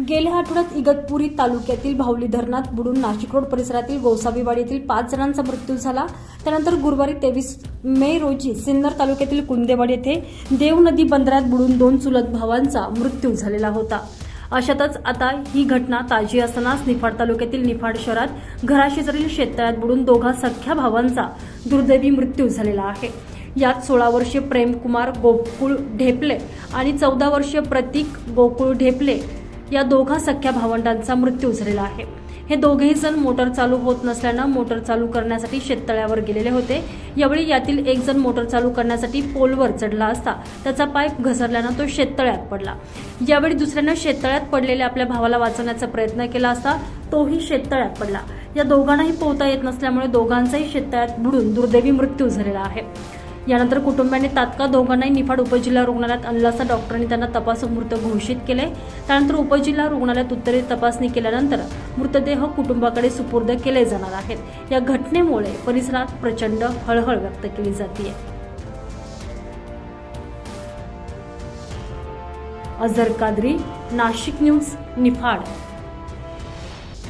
गेल्या आठवड्यात इगतपुरी तालुक्यातील भावली धरणात बुडून नाशिक रोड परिसरातील गोसावीवाडी येथील पाच जणांचा मृत्यू झाला. त्यानंतर गुरुवारी तेवीस मे रोजी सिन्नर तालुक्यातील कुंदेवाडी येथे देव नदी बंदरात बुडून दोन चुलत भावांचा मृत्यू झालेला होता. अशातच आता ही घटना ताजी असतानाच निफाड तालुक्यातील निफाड शहरात घराशेजारील शेततळ्यात बुडून दोघा सख्या भावांचा दुर्दैवी मृत्यू झालेला आहे. यात सोळा वर्षीय प्रेमकुमार गोकुळ ढेपले आणि चौदा वर्षीय प्रतीक गोकुळ ढेपले या दोघा सख्या भावंडांचा मृत्यू झालेला आहे. हे दोघेही जण मोटर चालू होत नसल्यानं मोटर चालू करण्यासाठी शेततळ्यावर गेलेले होते. यावेळी यातील एक जण मोटर चालू करण्यासाठी पोलवर चढला असता त्याचा पाईप घसरल्यानं तो शेततळ्यात पडला. यावेळी दुसऱ्यानं शेततळ्यात पडलेल्या आपल्या भावाला वाचवण्याचा प्रयत्न केला असता तोही शेततळ्यात पडला. या दोघांनाही पोहता येत नसल्यामुळे दोघांचाही शेततळ्यात बुडून दुर्दैवी मृत्यू झालेला आहे. यानंतर कुटुंबियांनी तात्काळ दोघांनाही निफाड उपजिल्हा रुग्णालयात आणलं असता डॉक्टरांनी त्यांना तपासून मृत घोषित केले त्यानंतर उपजिल्हा रुग्णालयात उत्तरीय तपासणी केल्यानंतर मृतदेह कुटुंबाकडे सुपूर्द केले जाणार आहेत. या घटनेमुळे परिसरात प्रचंड हळहळ व्यक्त केली जाते अझर कादरी नाशिक न्यूज निफाड.